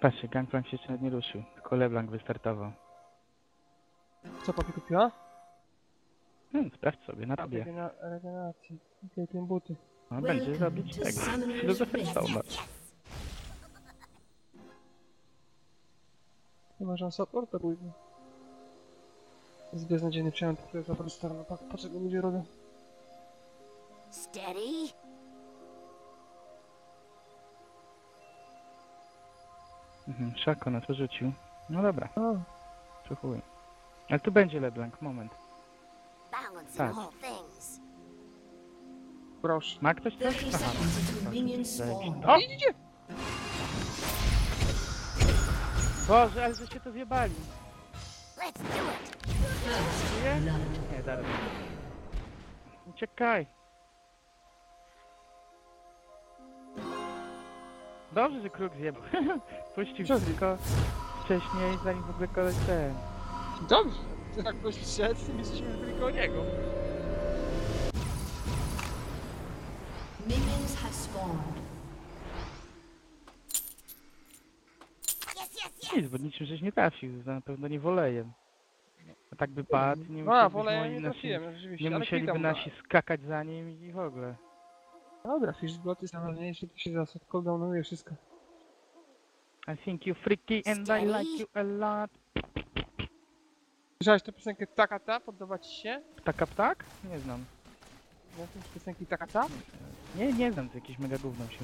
Patrzcie, Gangplank się jeszcze nie ruszył. Tylko LeBlanc wystartował. Co papi kupiła? Hmm, sprawdź sobie, na tobie. Regena regeneracji. Okej, okay, buty. No, będzie robić tego. Długo stał, Chyba, że on supporta pójdzie. Jest beznadziejny przejęty, który jest po stronę. Patrz, jak ludzie robią. Steady. Mhm, Szako na to rzucił. No dobra, A, przechuj. Ale tu będzie LeBlanc, moment. Balancing Tak. all things. proszę. Ma ktoś coś? 30 Aha, seconds spawn. O! Boże, ale żeście to zjebali. Let's do it. First Nie? blood. Nie, dalej. Uciekaj. Dobrze, że kruk zjebał. Puścił Co? tylko wcześniej, zanim w ogóle koleś ten. Dobrze! Jak ktoś wszedł, jesteśmy tylko o niego. Minions have spawned. Nic, bo niczym żeś nie trafił, na pewno nie wolejem. A tak by padł, nie A, musielibyśmy wolę nie nasi, trafiłem, rzeczywiście. nie ale musieliby klikam, nasi skakać za nim i w ogóle. Dobra, Fishbot jest najważniejszy, to się zaraz cooldownuje wszystko. I think you freaky and I like you a lot. Słyszałeś tę piosenkę Taka Ta? Podoba ci się? Ptaka ptak? Nie znam. No, tę piosenki Taka Ta? Nie, nie znam, to jakieś mega gówno się.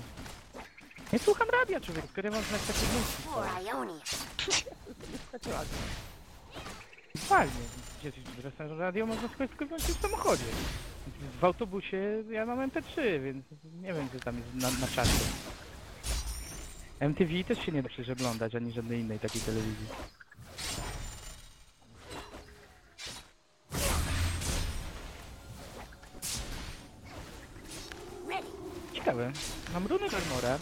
Nie słucham radia, człowiek, który mam znać takie Ionia. Fajnie. Gdzieś w radio można wziąć w samochodzie. W autobusie ja mam MP3, więc nie wiem, co tam jest na, na. MTV też się nie da przecież oglądać, ani żadnej innej takiej telewizji. Ciekawe. Mam runy armora.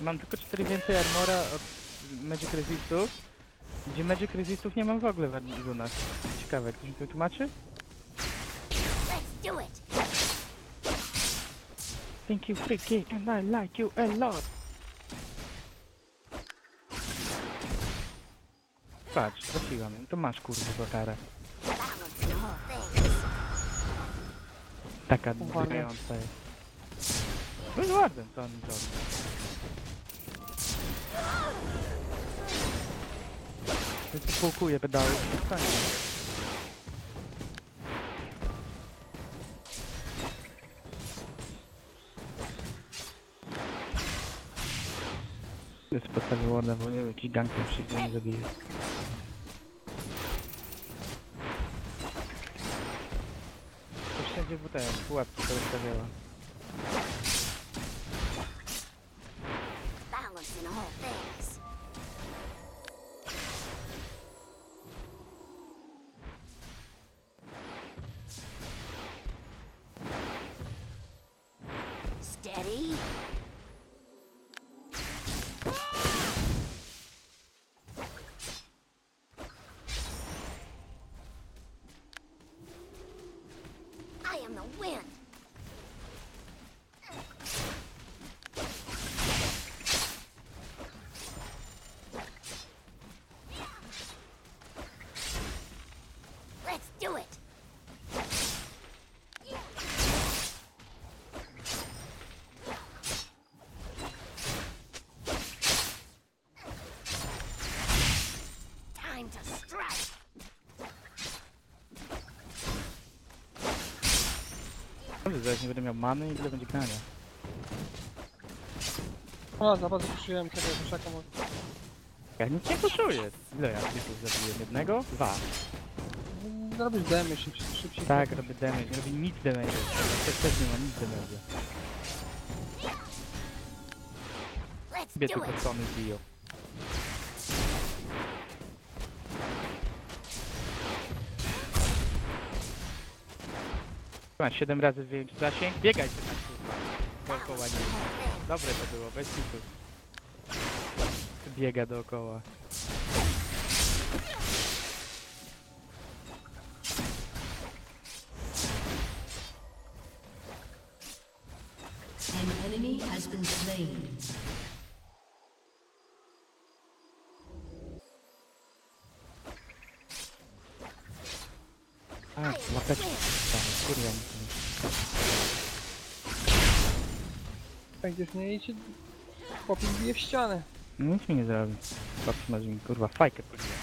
Mam tylko 4 więcej armora od Magic Resistów. Gdzie Magic Resistów nie mam w ogóle w runach. Ciekawe, ktoś mi to tłumaczy? Thank you freaky and I like you a lot. Patrz, trafiłam. To masz kurwa karę. All things. Taka dotykająca jest. No jest ładny, co on zrobi. To tu półkuje pedały. Fajnie. Ładne, bo nie wiem, jakiś gang tam przyjdzie i zabije. To wszędzie w ten, pułapki to wystawiała. Dobrze, zaraz nie będę miał many i tyle będzie grania. O, za bardzo tego puszaka. bo- Ja nic nie poczuję. Ile ja typów zabiłem? Jednego? Dwa. Zrobisz demy szybciej, szybciej. Tak, robię damage. Nie robię nic damage. Też też nie ma nic damage. Let's Sobie do tylko it. biją. Słuchaj, 7 razy zwiększ zasięg. Biegaj się na Dookoła nie. Dobre to było, bez hitów. Biega dookoła. An enemy has been slain. A, łapeczki. To- Będziesz mnie i cię... Chłopie bije w ścianę. Nic mi nie zrobi. Patrz, masz mi kurwa fajkę podbiła.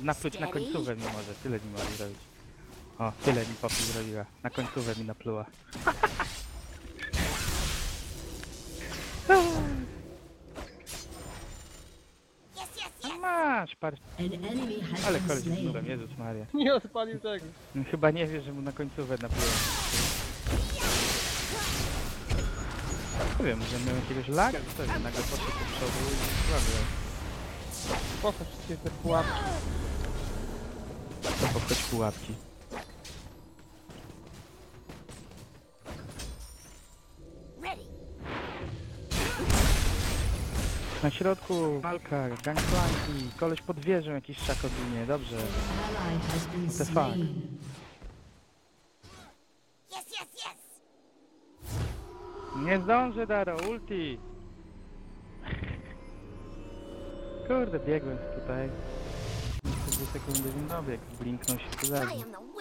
Napluć na końcówę mi może, tyle mi może zrobić. O, tyle mi popi zrobiła. Na końcówę mi napluła. has Ale koleś jest nudem. Jezus Maria. Nie odpalił tego. No, Chyba nie wie, że mu na końcówę napluła. Nie wiem, może miał jakiegoś laga, coś, nagle poszedł do przodu i słaby. Po co wszystkie te pułapki? To popchać pułapki. Na środku walka, gangplanki, koleś pod wieżą jakiś szak odwinie, dobrze. What the fuck? Yes, yes, yes. Nie zdążę, Daro, ulti! Kurde, biegłem tutaj. Jeszcze dwie sekundy bym dobiegł, blinknął się tu I zabił. am the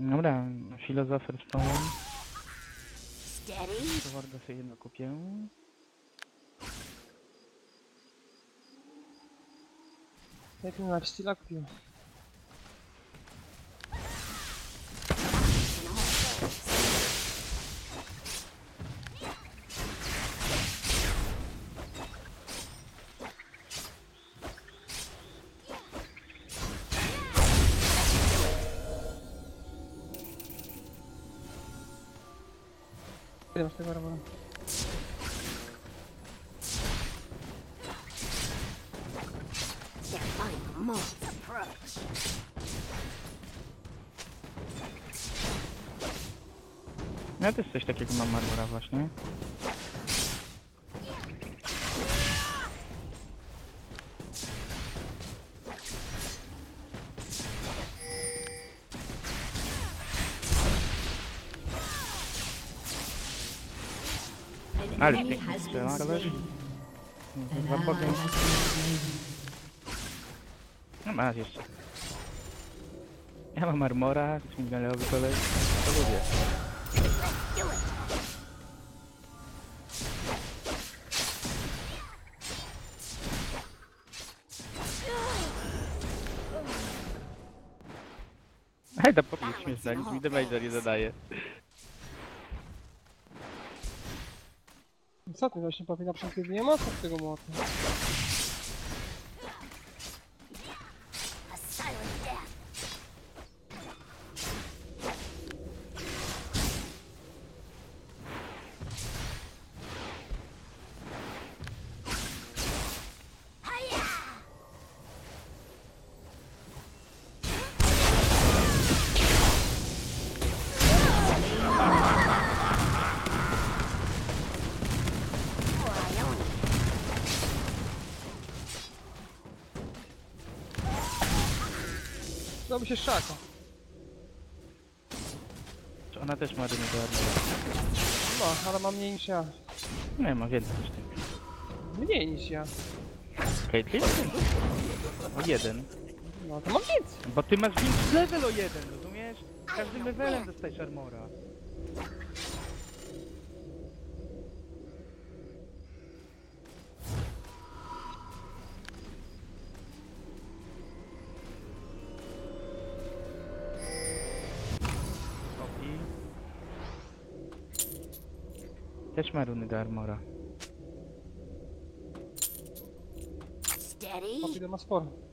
Dobra, filozofer Stone. Steady. To warto sobie jedno kupię. Ja tu na styla kupiłem. Ile masz tego moments approach. Ja też coś takiego mam marmura właśnie. An Ale enemy pięknie has been strzela, koleś. slain. An Dwa ally bogiem. has been slain. No masz jeszcze. Ja mam armora, śmigalejowy koleś. To lubię. Let's do it. Hej, da powiedz Co ty właśnie powie na przykład nie mocno z tego. Robi się szako. Czy ona też ma rymy do armora? No, ale ma mniej niż ja. Nie, ma więcej niż ty. Mniej niż ja. Caitlyn? O jeden. No to mam więcej. Bo ty masz większy level o jeden, rozumiesz? Każdym levelem dostajesz armora. Też ma runy do armora. Steady. Papi ma sporo.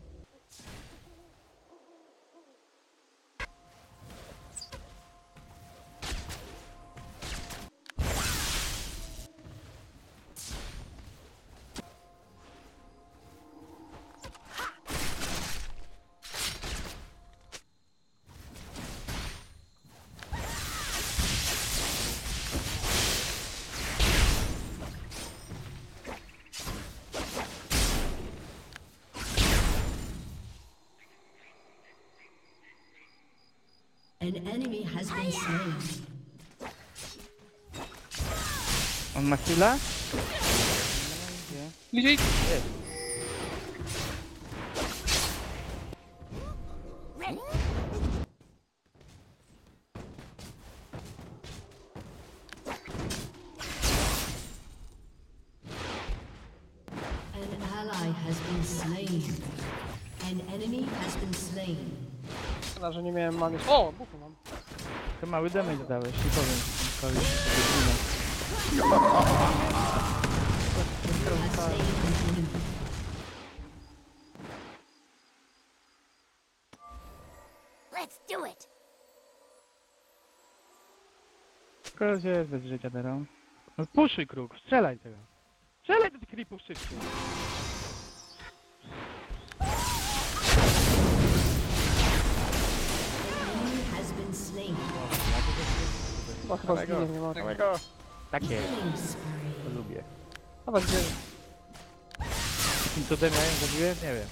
An enemy has been slain. On ma chwilę? No, gdzie? An ally has been slain. An enemy has been slain. Szkoda, że nie miałem many. O, bufu mam. To mały damage dałeś, nie powiem. An enemy. Let's do it. Koleś jest bez życia teraz. No puszuj kruk, strzelaj tego. Strzelaj do tych creepów szybciej. Chyba chyba zginie, nie ma. Takie, Killing spree. to lubię. Chyba zginie. Jakim cudem ja ją zabiłem? Nie wiem.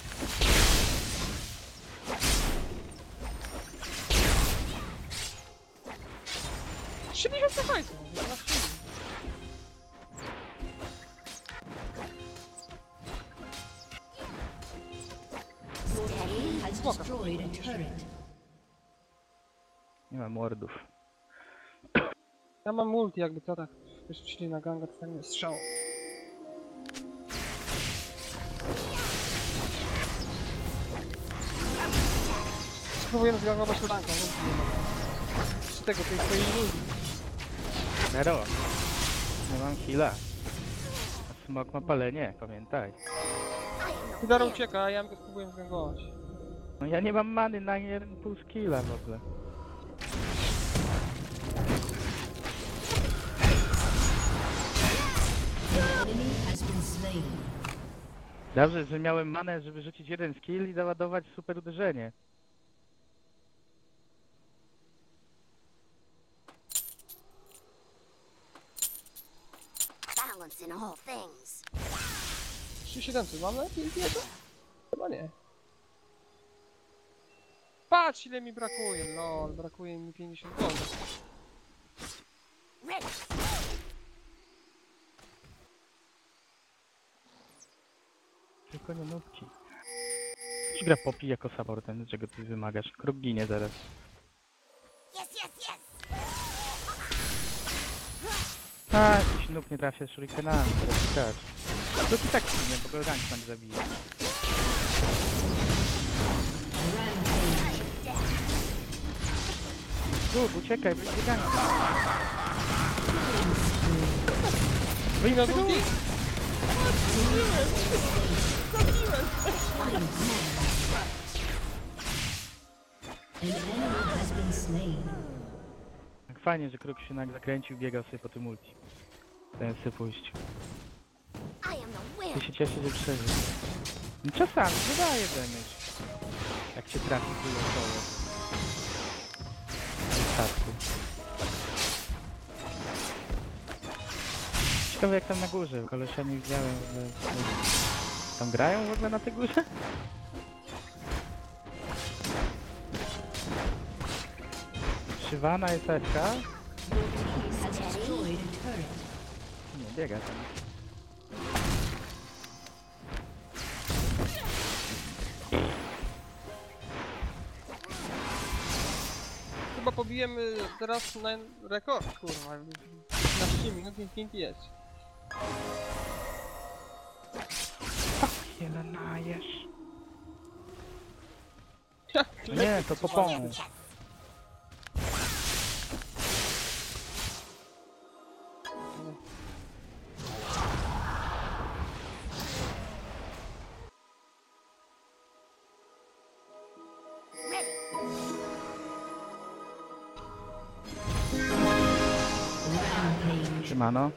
Has destroyed a turret. Nie ma mordów. Ja mam multi jakby co tak. Już szli na ganga, to tak nie strzał. Spróbujemy zgangować rankę, nie Z tego, tej swojej iluzji. Zero. Nie mam heala. A smok ma palenie, pamiętaj. Wind. ucieka, a ja go spróbuję zgangować. No ja nie mam many na jeden pół skilla w ogóle. Slain. Dobrze, że miałem manę, żeby rzucić jeden skill i załadować super uderzenie. Balance in all things. 3700, mam lepiej? Chyba nie. Patrz ile mi brakuje, lol, brakuje mi 50 gold. Ready. Tylko nie nubci. Ktoś gra popi jako support, ten, czego ty wymagasz. Kruk ginie zaraz. Yes, yes, yes. A, jakiś noob nie trafia shurikenami, teraz skacz. To i tak ginie, bo go Gangplank zabije. Noob, uciekaj, spree. Wyjdź Na z drugi? Slain. Tak fajnie, że kruk się nagle zakręcił, biegał sobie po tym ulti. Ten sobie pójść. Ty się cieszy, że przeżył. No Czasami wydaje damage. Jak się trafi. W przypadku. Ciekawe jak tam na górze, kolesia nie widziałem ogóle. Tam grają w ogóle na tej górze? Szywana jest FK? Has destroyed a turret. Nie, biega tam. Chyba pobijemy teraz na rekord, kurwa. 15 minut i 5 jest. Jak Nie, to. Ready. Rampage. Siemano.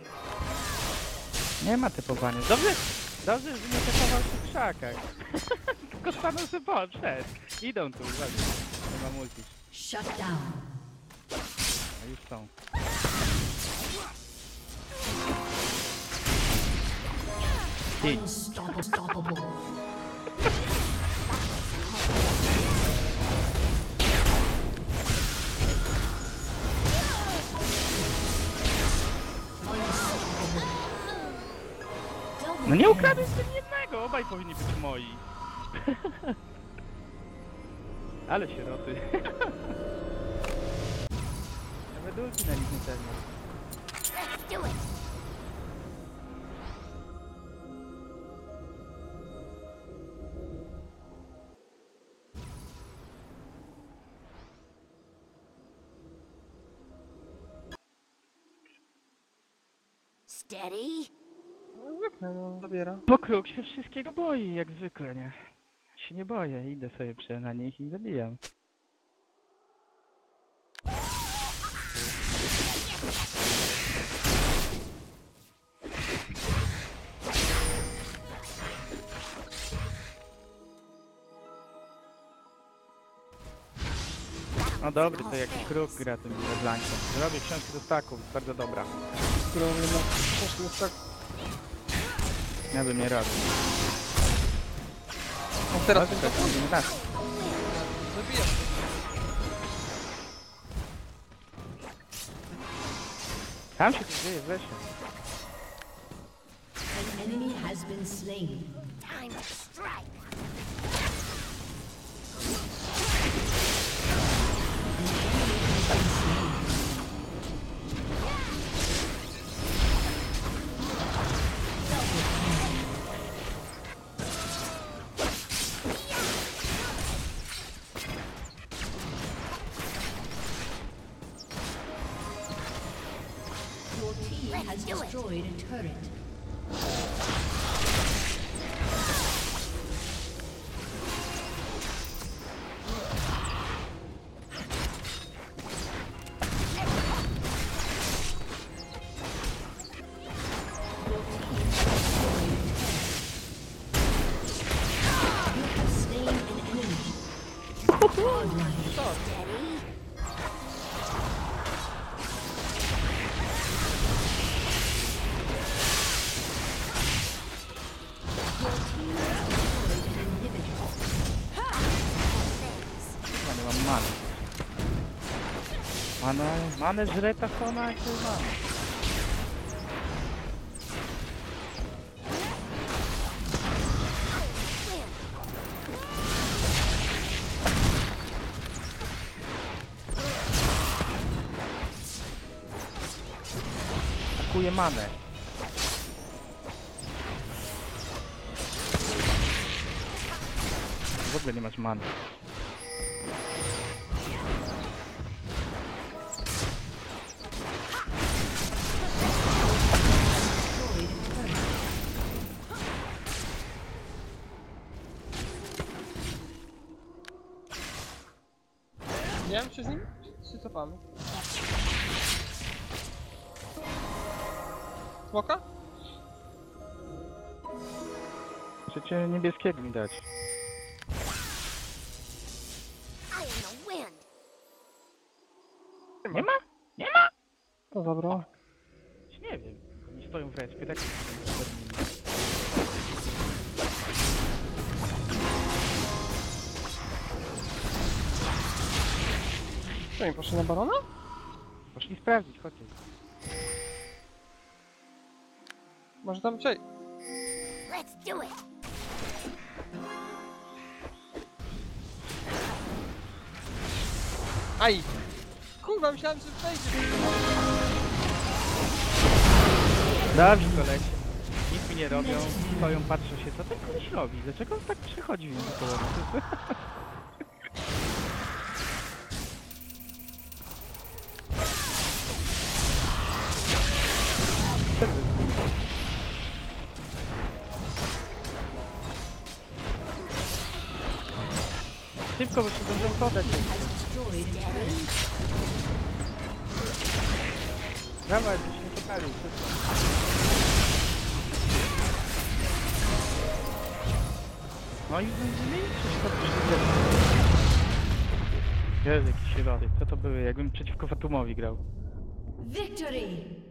Nie ma typowania. Dobrze, dobrze, że nie typował się w krzakach. Tylko stanął sobie podszedł. Idą tu, uwaga. Nie ma multi. Shut down. A już są. Unstoppable. Unstoppable. No nie ukradłem z tym jednego, obaj powinni być moi. Ale sieroty. Nawet ulti na nich nie. Steady. No no. Bo kruk się wszystkiego boi, jak zwykle, nie? Się nie boję, idę sobie przy na nich i zabijam. No dobry, to jak kruk gra tym Leblankiem. Robię książkę do staków, bardzo dobra. Jednak ciężko jest tak... Ja bym nie robił. No teraz Teraz tylko tak, tak. zabija. Tam się coś dzieje w lesie. An enemy has been slain. Time to strike. Has Let's do it. destroyed a turret. Manę, manę żre ta sona, jak to. Kuję manę. W ogóle nie masz many. Bijamy się z nim? Czy się cofamy? Smoka? Chcecie niebieskiego mi dać. I am the wind. Nie ma? Nie ma? To zabrał. Nie wiem. Oni stoją w respie, tak? Co nie poszli na barona? Poszli sprawdzić, chodźcie. Może tam cię. Let's do it. Aj! Kurwa, myślałem, że wejdzie. Dobrze, koleś. Nic mi nie robią, stoją, patrzą się, co ten koleś robi? Dlaczego on tak przechodzi między koło Szybko, bo się będą podać. Dawaj, byśmy czekali, szybko. No i zmienicie się to Jezu, jakiś środek. Co to były? Jakbym przeciwko Fatumowi grał. Victory!